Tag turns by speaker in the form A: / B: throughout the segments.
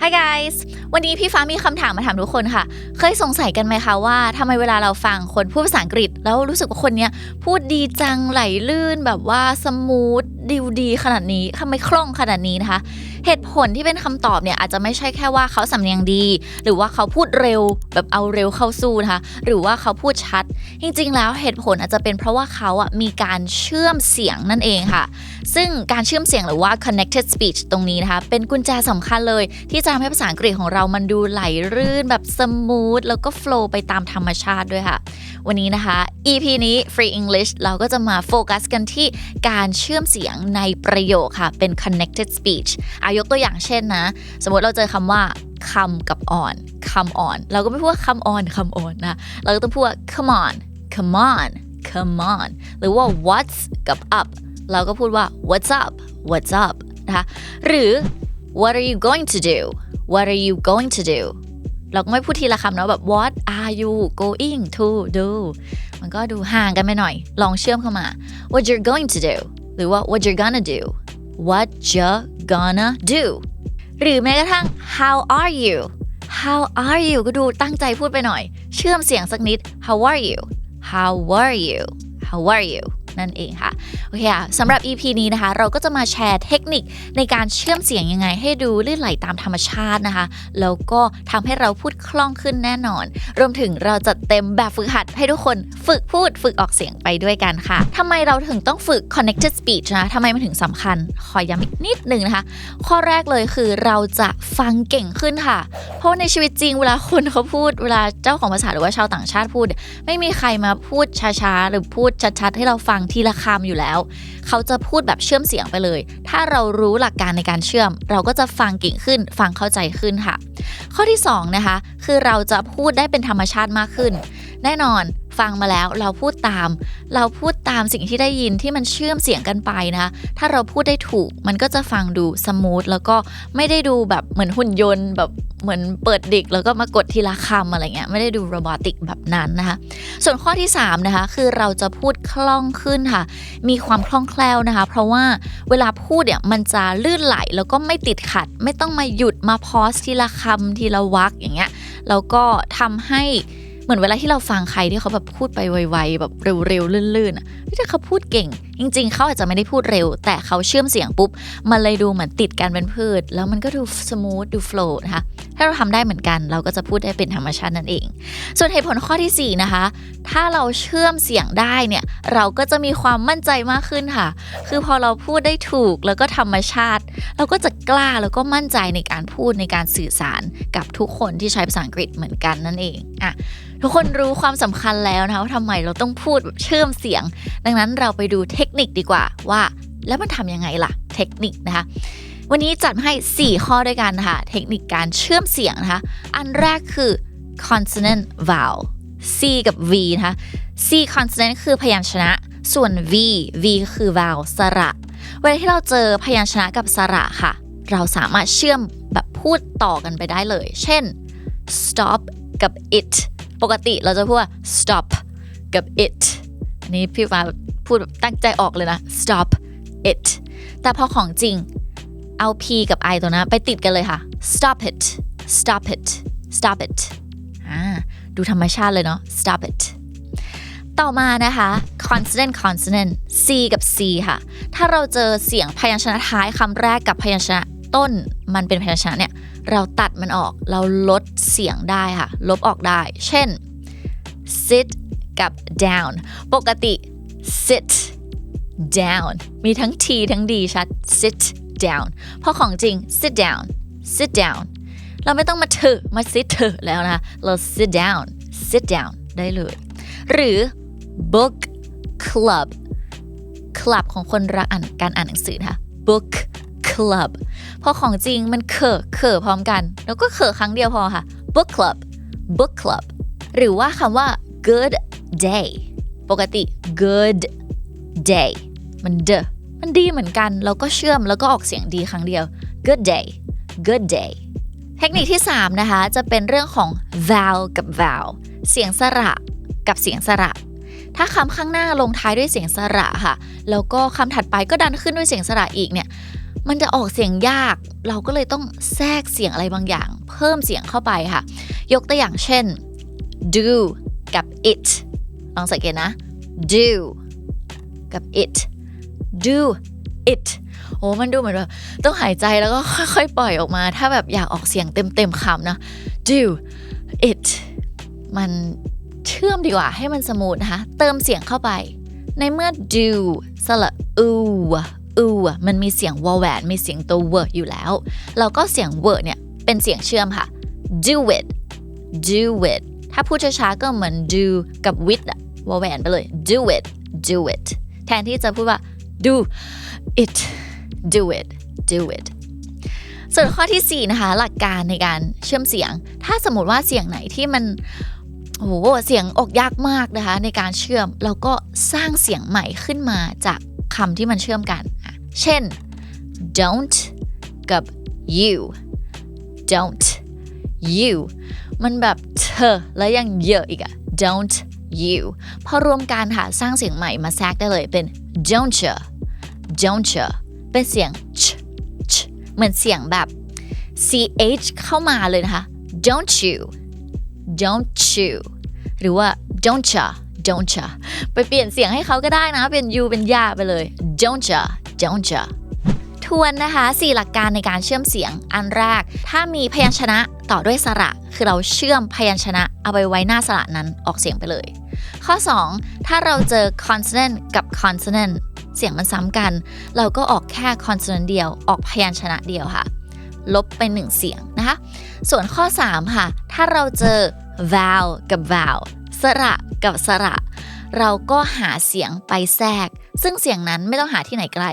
A: Hi guys วันนี้พี่ฟ้ามีคำถามมาถามทุกคนค่ะ เคยสงสัยกันไหมคะว่าทำไมเวลาเราฟังคนพูดภาษาอังกฤษ แล้วรู้สึกว่าคนเนี้ยพูดดีจังไหลลื่นแบบว่าสมูทดิวดีขนาดนี้ทำไมคล่องขนาดนี้นะคะ เหตุผลที่เป็นคำตอบเนี่ยอาจจะไม่ใช่แค่ว่าเขาสำเนียงดี หรือว่าเขาพูดเร็วแบบเอาเร็วเข้าสู้นะคะหรือว่าเขาพูดชัด จริง ๆ แล้วเหตุผลอาจจะเป็นเพราะว่าเขาอะมีการเชื่อมเสียงนั่นเองค่ะ ซึ่งการเชื่อมเสียงหรือว่า connected speech ตรงนี้นะคะเป็นกุญแจสำคัญเลยที่จะทำให้ภาษาอังกฤษของเรามันดูไหลรื่นแบบสมูทแล้วก็ flow ไปตามธรรมชาติด้วยค่ะ วันนี้นะคะ EP นี้ Free English เราก็จะมาโฟกัสกันที่การเชื่อมเสียงในประโยคค่ะ เป็น connected speech อายกตัวอย่างเช่นนะ สมมติเราเจอคำว่าคำกับ on คำ on เราก็ไม่พูดว่าคำ on คำ on นะ เราก็ต้องพูดว่า come on come on come on หรือว่า what's กับ up เราก็พูดว่า what's up what's up นะคะหรือ what are you going to do what are you going to do เราก็ไม่พูดทีละคำเนาะแบบ what are you going to do มันก็ดูห่างกันไปหน่อย ลองเชื่อมเข้ามา what you're going to do หรือว่า what you're gonna do what you're gonna do หรือแม้กระทั่ง how are you how are you ก็ดูตั้งใจพูดไปหน่อย เชื่อมเสียงสักนิด how are you how are you how are you นั่นเองค่ะโอเคค่ะสำหรับ EP นี้นะคะ เราก็จะมาแชร์เทคนิคในการเชื่อมเสียงยังไง ให้ดูลื่นไหลตามธรรมชาตินะคะ แล้วก็ทำให้เราพูดคล่องขึ้นแน่นอน รวมถึงเราจะเต็มแบบฝึกหัดให้ทุกคนฝึกพูดฝึกออกเสียงไปด้วยกันค่ะทำไมเราถึงต้องฝึก connected speech นะทำไมมันถึงสำคัญ ขอย้ำอีกนิดนึงนะคะ ข้อแรกเลยคือเราจะฟังเก่งขึ้นค่ะ เพราะในชีวิตจริงเวลาคนเขาพูดเวลาเจ้าของภาษาหรือว่าชาวต่างชาติพูด ไม่มีใครมาพูดช้าๆหรือพูดชัดๆให้เราฟังทีละคำอยู่แล้ว เขาจะพูดแบบเชื่อมเสียงไปเลย ถ้าเรารู้หลักการในการเชื่อม เราก็จะฟังเก่งขึ้น ฟังเข้าใจขึ้นค่ะ ข้อที่2นะคะคือเราจะพูดได้เป็นธรรมชาติมากขึ้น แน่นอนฟังมาแล้วเราพูดตาม เราพูดตามสิ่งที่ได้ยินที่มันเชื่อมเสียงกันไปนะคะถ้าเราพูดได้ถูกมันก็จะฟังดูสมูทแล้วก็ไม่ได้ดูแบบเหมือนหุ่นยนต์แบบ เหมือนเปิดดิกแล้วก็มากดทีละคำอะไรเงี้ยไม่ได้ดูโรบอติกแบบนั้นนะคะ ส่วนข้อที่3นะคะคือเราจะพูดคล่องขึ้นค่ะ มีความคล่องแคล่วนะคะ เพราะว่าเวลาพูดเนี่ยมันจะลื่นไหลแล้วก็ไม่ติดขัด ไม่ต้องมาหยุดมาพอสทีละคำทีละวักอย่างเงี้ยแล้วก็ทำให้เหมือนเวลาที่เราฟังใครที่เขาแบบพูดไปไวๆแบบเร็วๆลื่นๆอะถ้าเขาพูดเก่ง จริง ๆ เขาอาจจะไม่ได้พูดเร็ว แต่เขาเชื่อมเสียงปุ๊บ มันเลยดูเหมือนติดกันเป็นพืช แล้วมันก็ดูสมูทดูโฟล์นะคะ ถ้าเราทำได้เหมือนกัน เราก็จะพูดได้เป็นธรรมชาตินั่นเอง ส่วนเหตุผลข้อทีสี่ 4 นะคะ ถ้าเราเชื่อมเสียงได้เนี่ย เราก็จะมีความมั่นใจมากขึ้นค่ะ คือพอเราพูดได้ถูกแล้วก็ธรรมชาติ เราก็จะกล้าแล้วก็มั่นใจในการพูดในการสื่อสารกับทุกคนที่ใช้ภาษาอังกฤษเหมือนกันนั่นเองอะทุกคนรู้ความสำคัญแล้วนะคะว่าทำไมเราต้องพูดเชื่อมเสียง ดังนั้นเราไปดูเทคนิคดีกว่าว่าแล้วมันทำยังไงล่ะ เทคนิคนะคะวันนี้จัดให้ 4 ข้อด้วยกันนะคะเทคนิคการเชื่อมเสียงนะคะอันแรกคือ consonant vowel C กับ V นะคะ C consonant คือพยัญชนะ ส่วน V V คือ vowel สระเวลาที่เราเจอพยัญชนะกับสระค่ะ เราสามารถเชื่อมแบบพูดต่อกันไปได้เลย เช่น stop กับ it ปกติเราจะพูดว่า stop กับ it อันนี้พี่ฟ้า พูดตั้งใจออกเลยนะ stop it แต่พอของจริงเอา p กับ i ตัวนั้ไปติดกันเลยค่ะ stop it stop it stop it ดูธรรมชาติเลยเนาะ stop it ต่อมานะคะ consonant consonant c กับ c ค่ะ ถ้าเราเจอเสียงพยัญชนะท้ายคำแรกกับพยัญชนะต้นมันเป็นพยัญชนะเนี่ย เราตัดมันออกเราลดเสียงได้ค่ะ ลบออกได้ เช่น sit กับ down ปกติ sit down มีทั้ง t ทั้ง d ชัด sit down เพราะของจริง sit down sit down เราไม่ต้องมาเถอะมา sit เถอะแล้วนะ เรา sit down sit down ได้เลย หรือ book club club ของคนรักอ่านการอ่านหนังสือนะคะ book club เพราะของจริงมันเขอเขอพร้อมกัน แล้วก็เขอครั้งเดียวพอค่ะ book club book club หรือว่าคำว่า good day ปกติ good day มันเดมันดีเหมือนกันแล้วก็เชื่อมแล้วก็ออกเสียงดีครั้งเดียว good day good day เทคนิคที่ 3 นะคะ จะเป็นเรื่องของ vowel กับ vowel เสียงสระกับเสียงสระ ถ้าคำข้างหน้าลงท้ายด้วยเสียงสระค่ะ แล้วก็คำถัดไปก็ดันขึ้นด้วยเสียงสระอีกเนี่ย มันจะออกเสียงยาก เราก็เลยต้องแทรกเสียงอะไรบางอย่าง เพิ่มเสียงเข้าไปค่ะ ยกตัวอย่างเช่น do กับ it ลองสังเกตนะ do กับ it do it โอ้มันดูเหมือนแบบต้องหายใจแล้วก็ค่อยๆ ปล่อยออกมา ถ้าแบบอยากออกเสียงเต็มๆคำนะ do it มันเชื่อมดีกว่าให้มันสมูทนะคะ เติมเสียงเข้าไป ในเมื่อ do สระอูอูมันมีเสียงวอลแหวนมีเสียงตัว w อยู่แล้วเราก็เสียง w เนี่ย เป็นเสียงเชื่อมค่ะ do it do it ถ้าพูดช้าๆก็เหมือน do กับ with อะวอแหวนไปเลย do it do it แทนที่จะพูดว่า do it do it do it ส่วนข้อที่ 4 นะคะ หลักการในการเชื่อมเสียง ถ้าสมมติว่าเสียงไหนที่มันโอ้โหเสียงออกยากมากนะคะ ในการเชื่อมเราก็สร้างเสียงใหม่ขึ้นมาจากคำที่มันเชื่อมกัน เช่น don't กับ you don't you มันแบบเธอแล้วยังเยอะอีกอะ don't you พอรวมกันค่ะสร้างเสียงใหม่มาแทรกได้เลยเป็น don't you don't you เป็นเสียง ch ch เหมือนเสียงแบบ ch เข้ามาเลยนะคะ don't you don't you หรือว่า don't ya don't ya ไปเปลี่ยนเสียงให้เขาก็ได้นะ เป็น you เป็นยาไปเลย don't ya don't ya ทวนนะคะ 4 หลักการในการเชื่อมเสียงอันแรก ถ้ามีพยัญชนะต่อด้วยสระ คือเราเชื่อมพยัญชนะเอาไปไว้หน้าสระนั้นออกเสียงไปเลย ข้อ 2 ถ้าเราเจอ consonant กับ consonant เสียงมันซ้ำกัน เราก็ออกแค่ consonant เดียว ออกพยัญชนะเดียวค่ะ ลบไปหนึ่งเสียงนะคะ ส่วนข้อ 3 ค่ะ ถ้าเราเจอ vowel กับ vowel สระกับสระ เราก็หาเสียงไปแทรก ซึ่งเสียงนั้นไม่ต้องหาที่ไหนไกล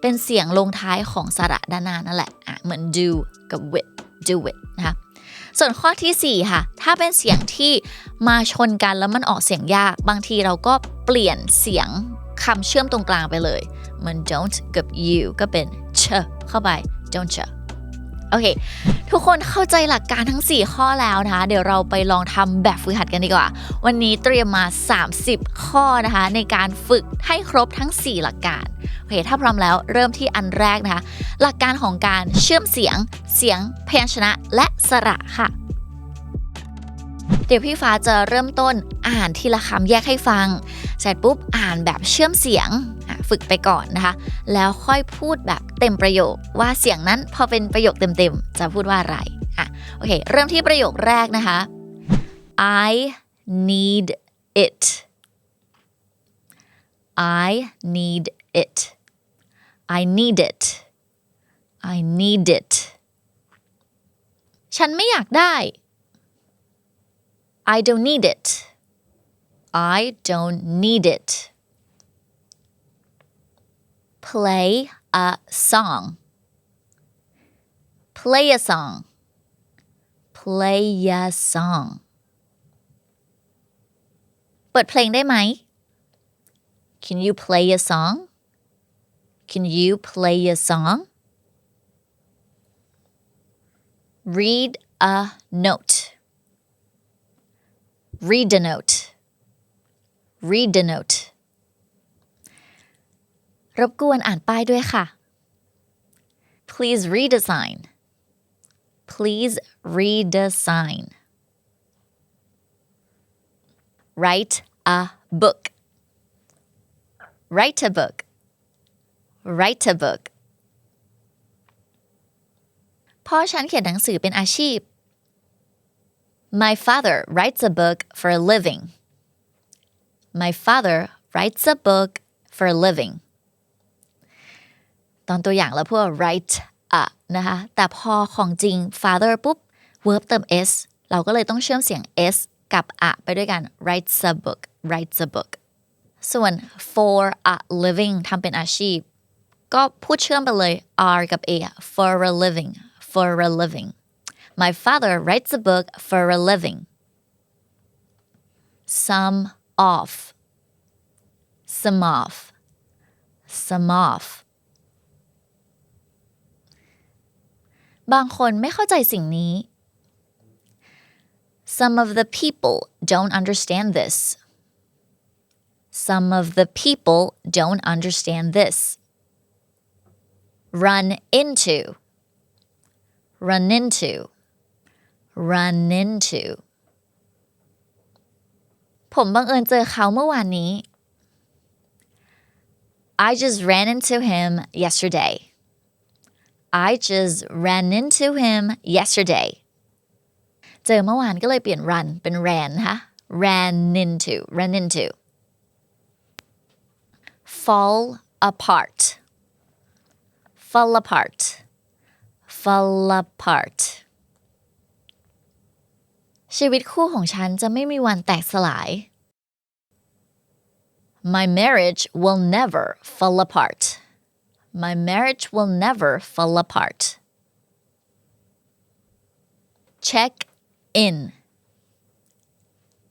A: เป็นเสียงลงท้ายของสระด้านหน้านั่นแหละอะเหมือน do กับ with do it นะคะส่วนข้อที่ 4 ค่ะ ถ้าเป็นเสียงที่มาชนกันแล้วมันออกเสียงยาก บางทีเราก็เปลี่ยนเสียงคำเชื่อมตรงกลางไปเลย เหมือน don't กับ you ก็เป็น ch เข้าไป don't ch โอเค ทุกคนเข้าใจหลักการทั้ง 4 ข้อแล้วนะคะ เดี๋ยวเราไปลองทำแบบฝึกหัดกันดีกว่า วันนี้เตรียมมา 30 ข้อนะคะ ในการฝึกให้ครบทั้ง 4 หลักการโอเคถ้าพร้อมแล้วเริ่มที่อันแรกนะคะ หลักการของการเชื่อมเสียง เสียงพยัญชนะและสระค่ะ เดี๋ยวพี่ฟ้าจะเริ่มต้นอ่านทีละคำแยกให้ฟัง เสร็จปุ๊บอ่านแบบเชื่อมเสียง ฝึกไปก่อนนะคะ แล้วค่อยพูดแบบเต็มประโยค ว่าเสียงนั้นพอเป็นประโยคเต็มๆ จะพูดว่าอะไรอะโอเค เริ่มที่ประโยคแรกนะคะ I need it I need it I need it I need it ฉันไม่อยากได้ I don't need it I don't need it play a song play a song play a song เปิดเพลงได้ไหม Can you play a song Can you play a song read a note read a note read a note รบกวนอ่านป้ายด้วยค่ะ please read a sign please read a sign write a book write a book write a book พ่อฉันเขียนหนังสือเป็นอาชีพ My father writes a book for a living. My father writes a book for a living. ตอนตัวอย่างเราพูดว่า write a นะคะแต่พอของจริง father ปุ๊บ verb เติม s เราก็เลยต้องเชื่อมเสียง s กับ a ไปด้วยกัน writes a book writes a book ส่วน for a living ทำเป็นอาชีพ ก็พูดเชื่อมไปเลย r กับ a for a living for a living My father writes a book for a living. Some off. Some off. Some off. บางคนไม่เข้าใจสิ่งนี้ Some of the people don't understand this. Some of the people don't understand this. run into run into run into ผมบังเอิญเจอเขาเมื่อวานนี้ I just ran into him yesterday I just ran into him yesterday เจอเมื่อวานก็เลยเปลี่ยน run เป็น ran นะคะ ran into ran into fall apart fall apart fall apart ชีวิตคู่ของฉันจะไม่มีวันแตกสลาย My marriage will never fall apart My marriage will never fall apart check in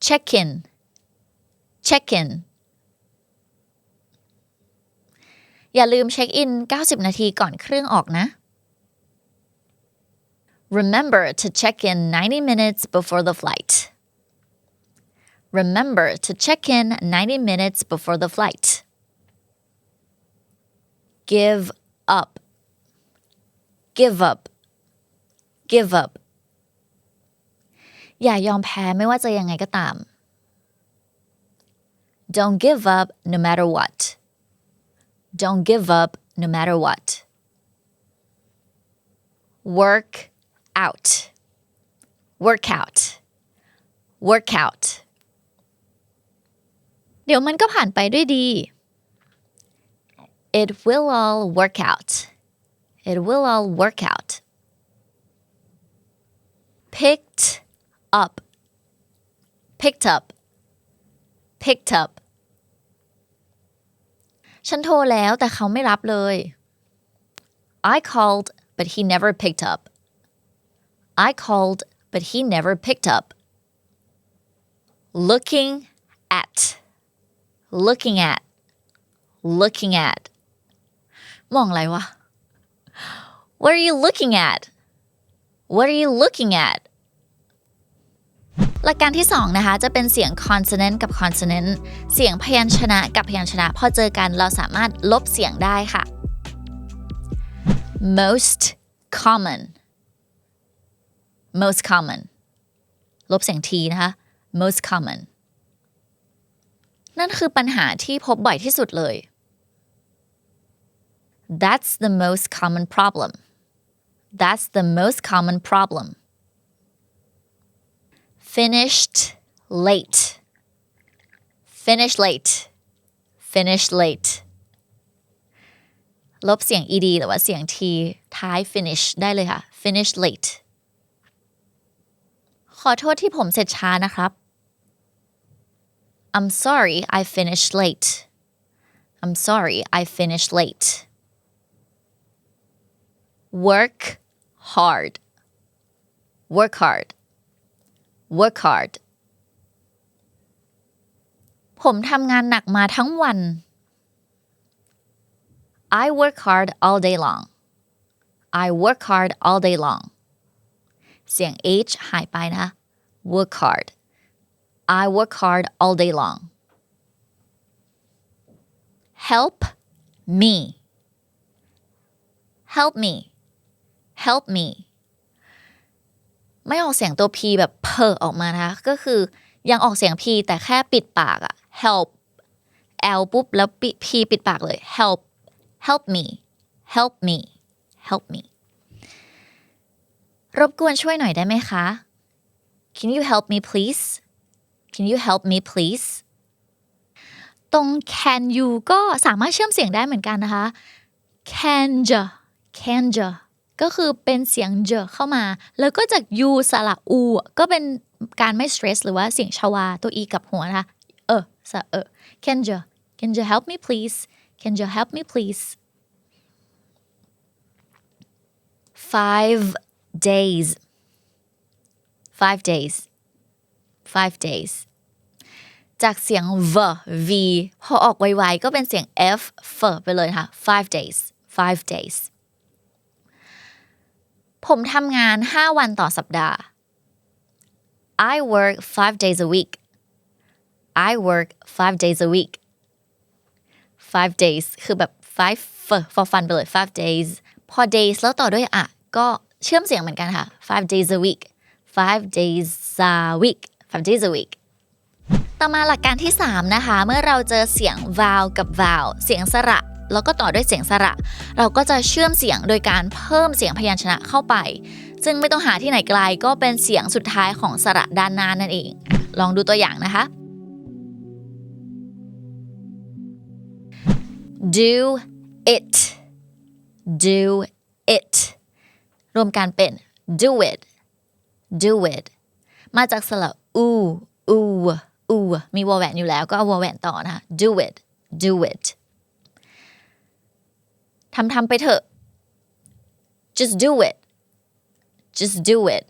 A: check in check in อย่าลืมเช็คอิน 90 นาทีก่อนเครื่องออกนะ Remember to check in 90 minutes before the flight. Remember to check in 90 minutes before the flight. Give up. Give up. Give up. อย่ายอมแพ้ไม่ว่าจะยังไงก็ตาม Don't give up no matter what. Don't give up no matter what. Work out. Work out. Work out. เดี๋ยวมันก็ผ่านไปด้วยดี It will all work out. It will all work out. Picked up. Picked up. Picked up. ฉันโทรแล้วแต่เขาไม่รับเลย I called but he never picked up. I called but he never picked up. Looking at. Looking at. Looking at. มองอะไรวะ What are you looking at? What are you looking at? หลักการที่สองนะคะจะเป็นเสียง consonant กับ consonant เสียงพยัญชนะกับพยัญชนะ พอเจอกันเราสามารถลบเสียงได้ค่ะ most common most common ลบเสียงทีนะคะ most common นั่นคือปัญหาที่พบบ่อยที่สุดเลย That's the most common problem That's the most common problem finished late finish late finish late ลบเสียง ed หรือว่าเสียง t ท้าย finish ได้เลยค่ะ finish late ขอโทษที่ผมเสร็จช้านะครับ I'm sorry I finished late I'm sorry I finished late work hard work hard work hard ผมทำงานหนักมาทั้งวัน I work hard all day long I work hard all day long เสียง h หายไปนะ work hard I work hard all day long help me help me help me ไม่ออกเสียงตัว p แบบเพอออกมานะคะก็คือยังออกเสียง p แต่แค่ปิดปากอะ help l ปุ๊บแล้ว p ปิดปากเลย help help me help me help me รบกวนช่วยหน่อยได้ไหมคะ Can you help me please Can you help me please ตรง can you ก็สามารถเชื่อมเสียงได้เหมือนกันนะคะ can j can j ก็คือเป็นเสียงเจเข้ามา แล้วก็จาก u สระ u ก็เป็นการไม่ stress หรือว่าเสียงชวาตัว e กับหัวนะคะเออสะเออ can you can you help me please can you help me please five days five days five days จากเสียง v v พอออกไวๆก็เป็นเสียง f f ไปเลยค่ะ five days five days ผมทำงาน 5 วันต่อสัปดาห์ I work five days a week I work five days a week five days คือแบบ five for fun ไปเลย five days พอ days แล้วต่อด้วยอะก็เชื่อมเสียงเหมือนกันค่ะ five days a week five days a week five days a week ต่อมาหลักการที่ 3 นะคะ เมื่อเราเจอเสียง vowel กับ vowel เสียงสระ แล้วก็ต่อด้วยเสียงสระ เราก็จะเชื่อมเสียงโดยการเพิ่มเสียงพยัญชนะเข้าไป ซึ่งไม่ต้องหาที่ไหนไกลก็เป็นเสียงสุดท้ายของสระด้านหน้านั่นเอง ลองดูตัวอย่างนะคะ do it do it รวมกันเป็น do it do it มาจากสระอูอูอูมีวอแหวนอยู่แล้วก็เอาวอแหวนต่อนะคะ do it do it ทำทำไปเถอะ just do it just do it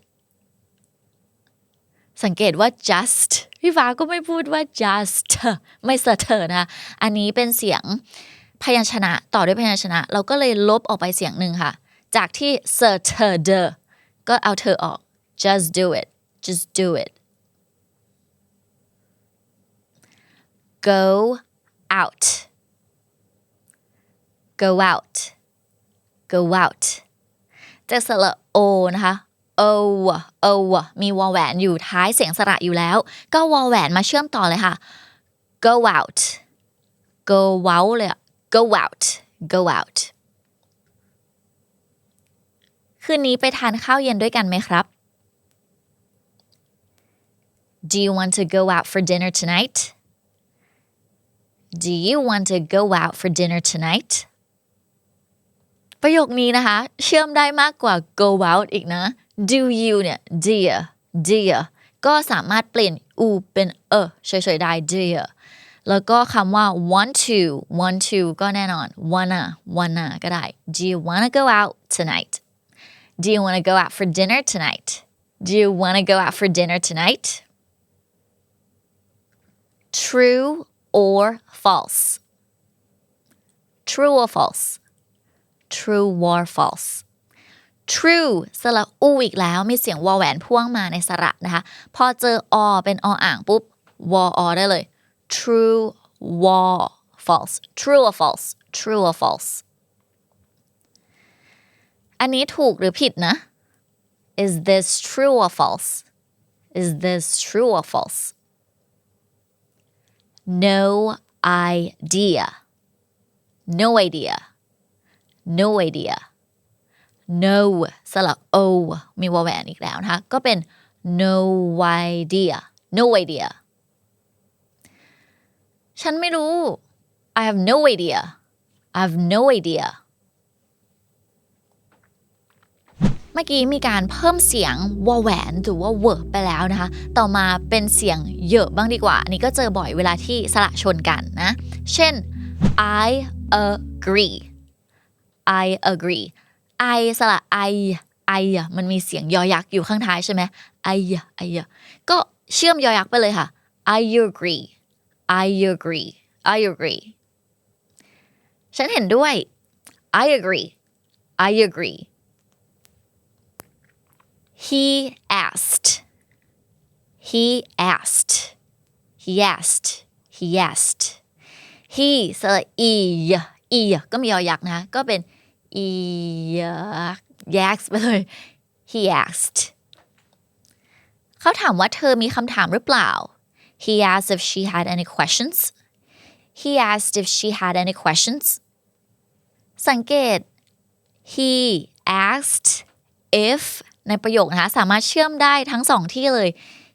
A: สังเกตว่า just พี่ฟ้าก็ไม่พูดว่า just ไม่เสถอนะคะอันนี้เป็นเสียงพยัญชนะต่อด้วยพยัญชนะ เราก็เลยลบออกไปเสียงหนึ่งค่ะ จากที่เสเธอเดก็เอาเธอออก just do it just do it go out go out go out จะสระโอนะคะ o o มีวอแหวนอยู่ท้ายเสียงสระอยู่แล้ว ก็วอแหวนมาเชื่อมต่อเลยค่ะ go out go out เลย go out go out คืนนี้ไปทานข้าวเย็นด้วยกันไหมครับ Do you want to go out for dinner tonight Do you want to go out for dinner tonight ประโยคนี้นะคะ เชื่อมได้มากกว่า go out อีกนะ do you เนี่ย dear dear ก็สามารถเปลี่ยน u เป็นเออเฉยๆได้ dear แล้วก็คำว่า want to want to ก็แน่นอน wanna wanna ก็ได้ do you wanna go out tonight do you wanna go out for dinner tonight do you wanna go out for dinner tonight true or false true or false true or false true สระอูอีกแล้วมีเสียงวอแหวนพ่วงมาในสระนะคะ พอเจออเป็นออ่างปุ๊บวออได้เลย true or false true or false true or false อันนี้ถูกหรือผิดนะ is this true or false is this true or false no idea no idea No idea no สระ o มีวอแหวนอีกแล้วนะคะ ก็เป็น no idea no idea ฉันไม่รู้ I have no idea I have no idea เมื่อกี้มีการเพิ่มเสียงวอแหวนหรือว่าเวิร์ไปแล้วนะคะ ต่อมาเป็นเสียงเยอะบ้างดีกว่า อันนี้ก็เจอบ่อยเวลาที่สระชนกันนะ เช่น I agree I agree I สระ I I มันมีเสียงยอยักษ์อยู่ข้างท้ายใช่ไหม I I ก็เชื่อมยอยักษ์ไปเลยค่ะ I agree I agree I agree ฉันเห็นด้วย I agree I agree he asked he asked he asked he asked he สระ e e ก็มียอยักษ์นะ ก็เป็น e ยักษ์ไปเลย he asked เขาถามว่าเธอมีคำถามหรือเปล่า he asked if she had any questions he asked if she had any questions สังเกต he asked if ในประโยคนะคะสามารถเชื่อมได้ทั้งสองที่เลย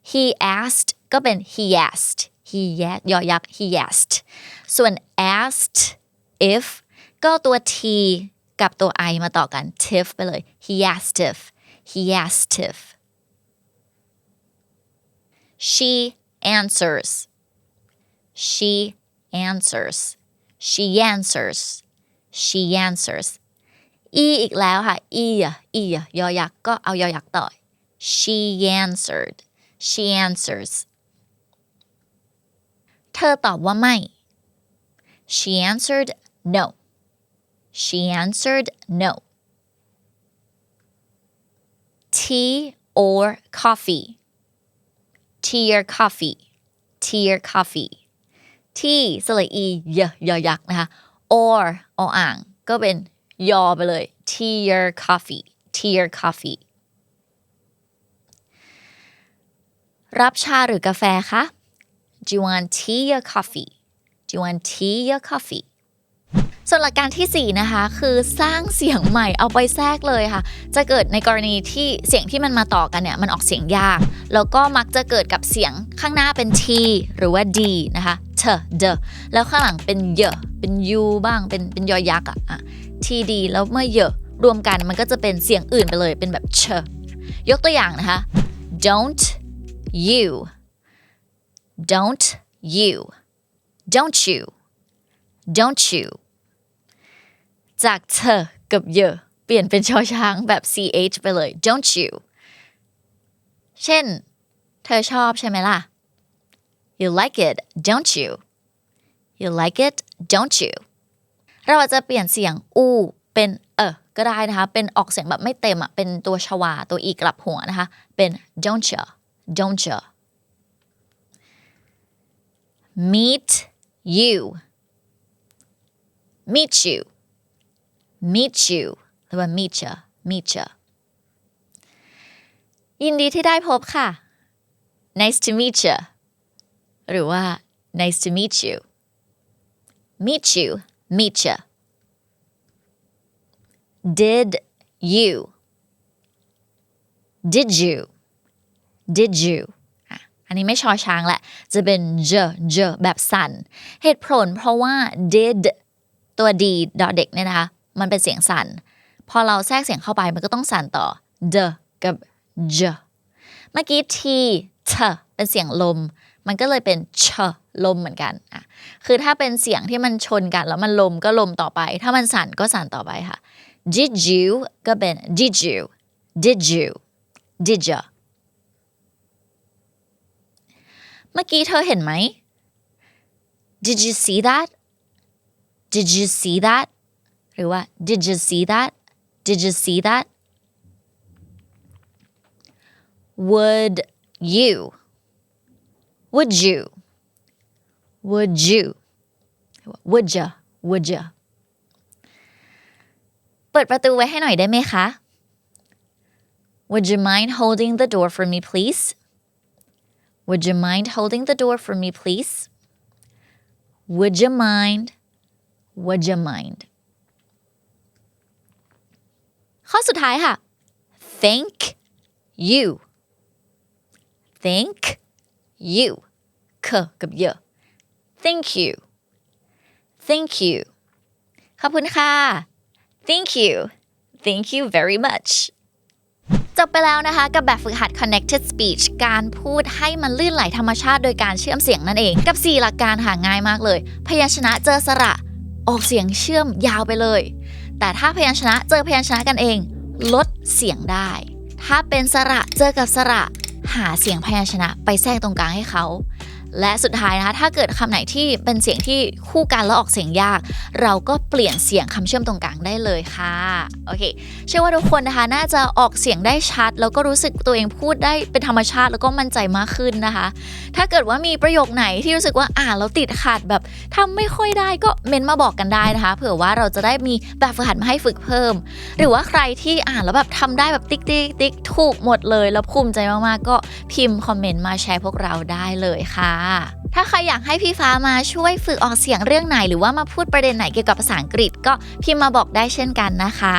A: he asked ก็เป็น he asked he ยอยักษ์ he asked ส่วน asked if ก็ตัว t กับตัว i มาต่อกัน tiff ไปเลย he asks if he asks if she answers she answers she answers she answers อีอีกแล้วค่ะอีอะอีอะยอยักษ์ก็เอายอยักษ์ต่อ she answered she answers เธอตอบว่าไม่ she answered no she answered no tea or coffee tea or coffee tea or coffee tea สระอียยอยักษ์นะคะ or ออ่าง ก็เป็นยอไปเลย tea or coffee tea or coffee รับชาหรือกาแฟคะ Do you want tea or coffee Do you want tea or coffee ส่วนหลักการที่ 4 นะคะคือสร้างเสียงใหม่เอาไปแทรกเลยค่ะ จะเกิดในกรณีที่เสียงที่มันมาต่อกันเนี่ยมันออกเสียงยาก แล้วก็มักจะเกิดกับเสียงข้างหน้าเป็น t หรือว่า d นะคะ t d แล้วข้างหลังเป็นเยอเป็น u บ้างเป็นเป็นยอยักษ์อะอะ t d แล้วเมื่อเยอรวมกันมันก็จะเป็นเสียงอื่นไปเลยเป็นแบบเชยกตัวอย่างนะคะ don't you don't you don't you don't you จากเธอกับเยอะเปลี่ยนเป็นชอช้างแบบ ch ไปเลย don't you เช่น เธอชอบใช่ไหมล่ะ you like it don't you you like it don't you เราอาจจะเปลี่ยนเสียงอูเป็นเออก็ได้นะคะ เป็นออกเสียงแบบไม่เต็มอะ เป็นตัวชวา ตัวอีกลับหัวนะคะ เป็น don't you don't you meet you meet you meet you หรือว่า meet you meet you ยินดีที่ได้พบค่ะ nice to meet you หรือว่า nice to meet you meet you meet you did you did you did you อันนี้ไม่ชอช้างแหละ จะเป็น j j แบบสั่น เหตุผลเพราะว่า did ตัว d ดอเด็กเนี่ยนะคะ มันเป็นเสียงสั่น พอเราแทรกเสียงเข้าไปมันก็ต้องสั่นต่อ d กับ j เมื่อกี้ t t เป็นเสียงลม มันก็เลยเป็นเชลมเหมือนกันอะคือถ้าเป็นเสียงที่มันชนกัน แล้วมันลมก็ลมต่อไป ถ้ามันสั่นก็สั่นต่อไปค่ะ did you ก็เป็น did you did you did you เมื่อกี้เธอเห็นไหม did you see that did you see that หรือว่า did you see that did you see that would you would you would you would you would you เปิดประตูไว้ให้หน่อยได้ไหมคะ Would you mind holding the door for me please Would you mind holding the door for me please Would you mind Would you mind ข้อสุดท้ายค่ะ Thank you Thank you คกับเย Thank you Thank you ขอบคุณค่ะ Thank you Thank you very much จบไปแล้วนะคะ กับแบบฝึกหัด connected speech การพูดให้มันลื่นไหลธรรมชาติโดยการเชื่อมเสียงนั่นเอง กับ 4 หลักการหาง่ายมากเลย พยัญชนะเจอสระ ออกเสียงเชื่อมยาวไปเลย แต่ถ้าพยัญชนะเจอพยัญชนะกันเอง ลดเสียงได้ ถ้าเป็นสระเจอกับสระ หาเสียงพยัญชนะไปแทรกตรงกลางให้เขา และสุดท้ายนะคะถ้าเกิดคำไหนที่เป็นเสียงที่คู่กันแล้วออกเสียงยาก เราก็เปลี่ยนเสียงคำเชื่อมตรงกลางได้เลยค่ะโอเคเชื่อว่าทุกคนนะคะน่าจะออกเสียงได้ชัด แล้วก็รู้สึกตัวเองพูดได้เป็นธรรมชาติแล้วก็มั่นใจมากขึ้นนะคะ ถ้าเกิดว่ามีประโยคไหนที่รู้สึกว่าอ่านแล้วติดขัดแบบทำไม่ค่อยได้ก็เมนมาบอกกันได้นะคะ เผื่อว่าเราจะได้มีแบบฝึกหัดมาให้ฝึกเพิ่ม หรือว่าใครที่อ่านแล้วแบบทำได้แบบติ๊กติ๊กติ๊กถูกหมดเลย แล้วภูมิใจมากๆก็พิมพ์คอมเมนต์มาแชร์พวกเราได้เลยค่ะถ้าใครอยากให้พี่ฟ้ามาช่วยฝึกออกเสียงเรื่องไหน หรือว่ามาพูดประเด็นไหนเกี่ยวกับภาษาอังกฤษ ก็พิมพ์มาบอกได้เช่นกันนะคะ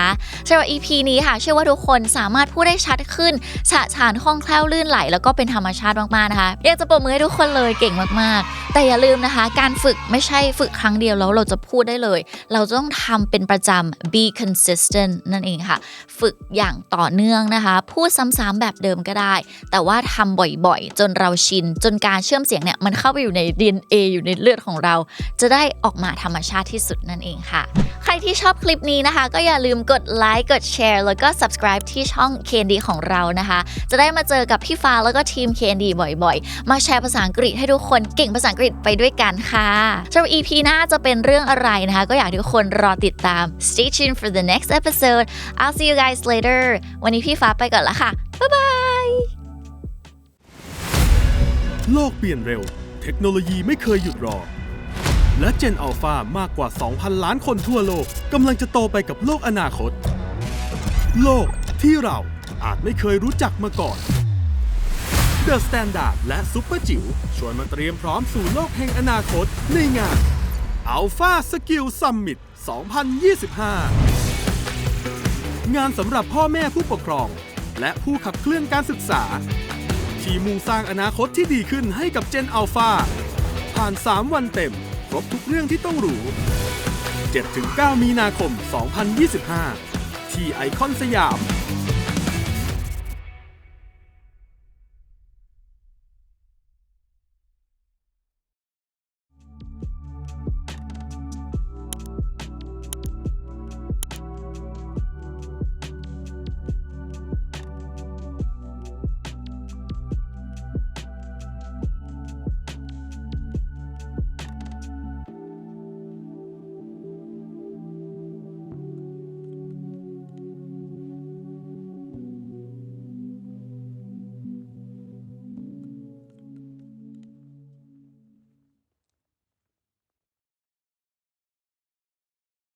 A: สำหรับ EP นี้ค่ะ เชื่อว่าทุกคนสามารถพูดได้ชัดขึ้นฉะฉานคล่องแคล่วลื่นไหล แล้วก็เป็นธรรมชาติมากๆนะคะอยากจะปรบมือให้ทุกคนเลยเก่งมากๆ แต่อย่าลืมนะคะ การฝึกไม่ใช่ฝึกครั้งเดียวแล้วเราจะพูดได้เลย เราจะต้องทำเป็นประจำ be consistent นั่นเองค่ะ ฝึกอย่างต่อเนื่องนะคะ พูดซ้ำๆแบบเดิมก็ได้ แต่ว่าทำบ่อยๆ จนเราชินจนการเชื่อมเสียงเนี่ยมันเข้าไปอยู่ใน DNA อยู่ในเลือดของเรา จะได้ออกมาธรรมชาติที่สุดนั่นเองค่ะ ใครที่ชอบคลิปนี้นะคะ ก็อย่าลืมกดไลค์กดแชร์แล้วก็ subscribe ที่ช่อง KND ของเรานะคะ จะได้มาเจอกับพี่ฟ้าแล้วก็ทีม KND บ่อยๆ มาแชร์ภาษาอังกฤษให้ทุกคนเก่งภาษาอังกฤษไปด้วยกันค่ะสำหรับ EP หน้าจะเป็นเรื่องอะไรนะคะ ก็อยากทุกคนรอติดตาม stay tuned for the next episode I'll see you guys later วันนี้พี่ฟ้าไปก่อนละค่ะบ๊ายบาย
B: โลกเปลี่ยนเร็ว เทคโนโลยีไม่เคยหยุดรอ และ Gen Alpha มากกว่า 2,000 ล้านคนทั่วโลกกำลังจะโตไปกับโลกอนาคต โลกที่เราอาจไม่เคยรู้จักมาก่อน The Standard และซุปเปอร์จิ๋วชวนมาเตรียมพร้อมสู่โลกแห่งอนาคตในงาน Alpha Skill Summit 2025 งานสำหรับพ่อแม่ผู้ปกครอง และผู้ขับเคลื่อนการศึกษา ที่มุ่งสร้างอนาคตที่ดีขึ้นให้กับเจนอัลฟาผ่าน 3 วันเต็ม ครบทุกเรื่องที่ต้องรู้ 7-9 มีนาคม 2025 ที่ไอคอนสยาม